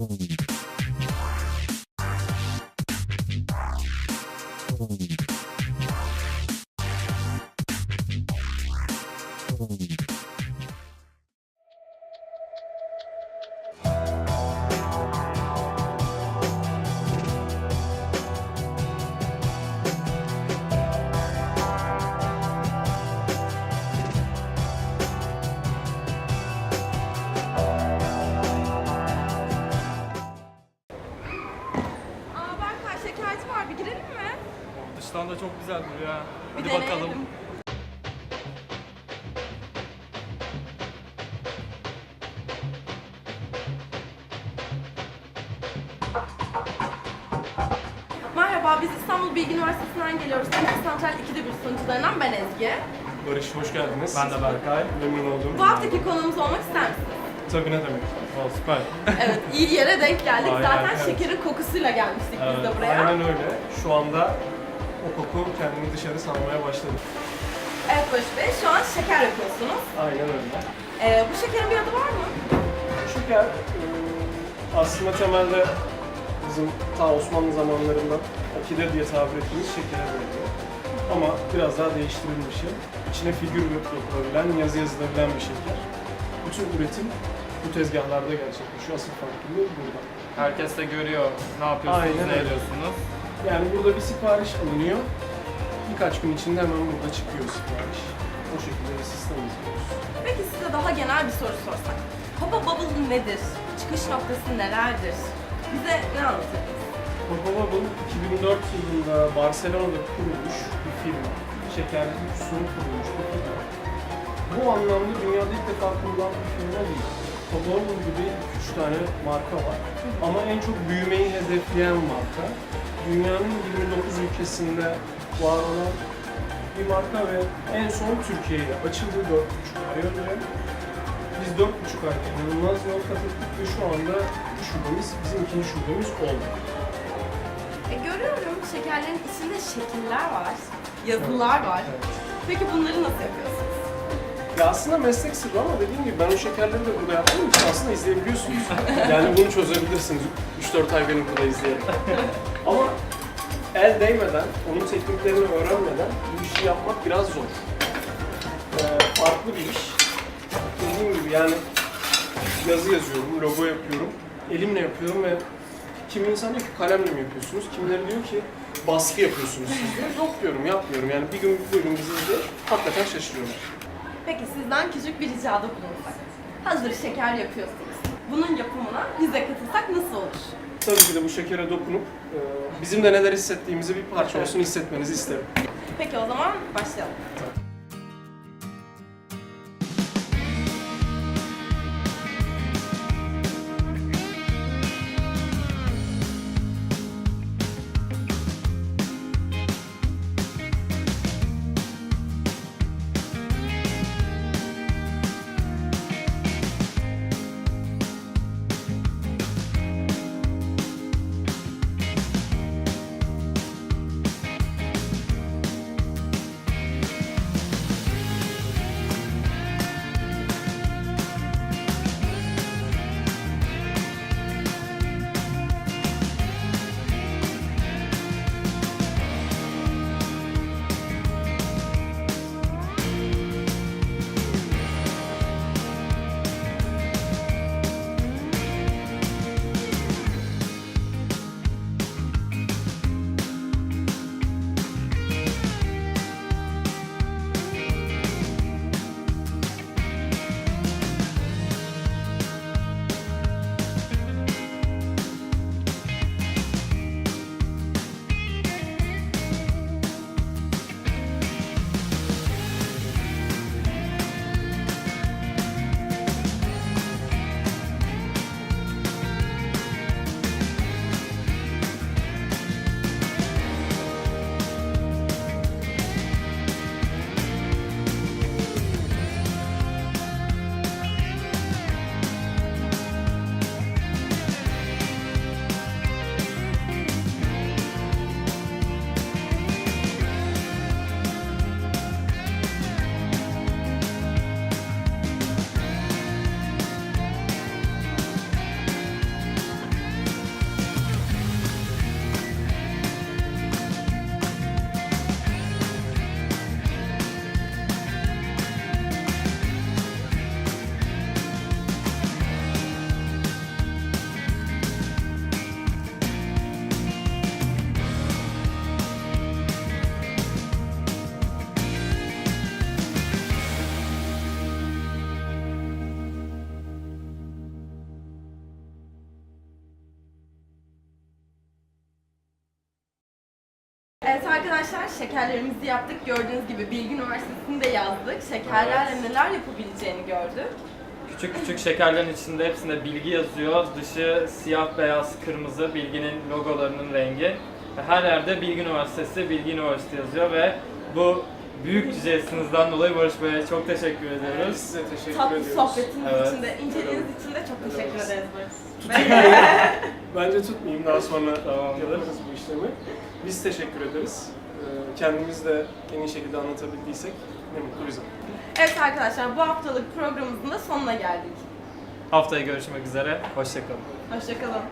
Aa da çok güzel duruyor ha. Bir Hadi bakalım. deneyelim. Merhaba, biz İstanbul Bilgi Üniversitesi'nden geliyoruz. Temel Santral 2'de bir sunucularından ben Ezgi. Barış hoş geldiniz. Ben de Berkay. Memnun oldum. Bu haftaki konuğumuz olmak ister misiniz? Tabii ne demek. Aa, süper. Evet, iyi yere denk geldik. Aynen, Zaten evet. şekerin kokusuyla gelmiştik biz de Evet, buraya. Aynen öyle. Şu anda o koku kendini dışarı salmaya başladı. Evet Barış Bey, şu an şeker yapıyorsunuz. Aynen öyle. Ee, bu şekerin bir adı var mı? Şeker e, aslında temelde bizim ta Osmanlı zamanlarından akide diye tabir ettiğimiz şekere benziyor. Ama biraz daha değiştirilmiş. İçine figür yapılabilen, yazı yazılabilen bir şeker. Bütün üretim bu tezgahlarda gerçekleşiyor. Asıl farklı burada. Herkes de görüyor. Ne yapıyorsunuz, Aynen ne öyle. ediyorsunuz. Yani burada bir sipariş alınıyor. Birkaç gün içinde hemen burada çıkıyor sipariş. O şekilde bir sistem izliyoruz. Peki size daha genel bir soru sorsak. Papa Bubble nedir? Çıkış noktası nelerdir? Bize ne anlatırdınız? Coca Bubble 2004 yılında Barcelona'da kurulmuş bir firma. Şekerli bir sunum kurulmuş bir firma. Bu anlamda dünyada ilk defa kurulan bir firma değil. Bubble gibi 3 tane marka var. Ama en çok büyümeyi hedefleyen marka. Dünyanın 29 ülkesinde var olan bir marka ve en son Türkiye'de açıldı 4,5 ay önce. Biz 4,5 ayda inanılmaz yol kat ettik ve şu anda şubemiz, bizim ikinci şubemiz oldu. E, görüyorum şekerlerin içinde şekiller var, yazılar var. Evet. Peki bunları nasıl yapıyorsunuz? Ya aslında meslek sırrı ama dediğim gibi ben o şekerleri de burada yaptığım için aslında izleyebiliyorsunuz. yani bunu çözebilirsiniz 3-4 ay beni burada izleyerek. ama el değmeden, onun tekniklerini öğrenmeden bu işi yapmak biraz zor. Ee, farklı bir iş. Dediğim gibi yani yazı yazıyorum, logo yapıyorum, elimle yapıyorum ve kimi insan diyor ki kalemle mi yapıyorsunuz, kimileri diyor ki baskı yapıyorsunuz siz diyor. Yok diyorum, yapmıyorum. Yani bir gün buyurun bizi izleyin, hakikaten şaşırıyorlar. Peki sizden küçük bir ricada bulunsak. Hazır şeker yapıyorsunuz. Bunun yapımına biz de katılsak nasıl olur? Tabii ki de bu şekere dokunup e, bizim de neler hissettiğimizi bir parça olsun hissetmenizi isterim. Peki o zaman başlayalım. Evet arkadaşlar şekerlerimizi yaptık. Gördüğünüz gibi Bilgi Üniversitesi'nde yazdık. Şekerlerle Evet. neler yapabileceğini gördük. Küçük küçük şekerlerin içinde hepsinde bilgi yazıyor. Dışı siyah, beyaz, kırmızı bilginin logolarının rengi. Ve Her yerde Bilgi Üniversitesi, Bilgi Üniversitesi yazıyor ve bu büyük jestinizden dolayı Barış Bey'e çok teşekkür ediyoruz. size teşekkür Tatlı ediyoruz. sohbetiniz Evet. için de, inceliğiniz için de çok teşekkür Evet. ederiz Barış. Bence tutmayayım daha sonra Tamamdır. yaparız bu işlemi. Biz teşekkür ederiz. Ee, Kendimiz de en iyi şekilde anlatabildiysek ne mutlu bize. Evet arkadaşlar bu haftalık programımızın da sonuna geldik. Haftaya görüşmek üzere. Hoşçakalın. Hoşçakalın.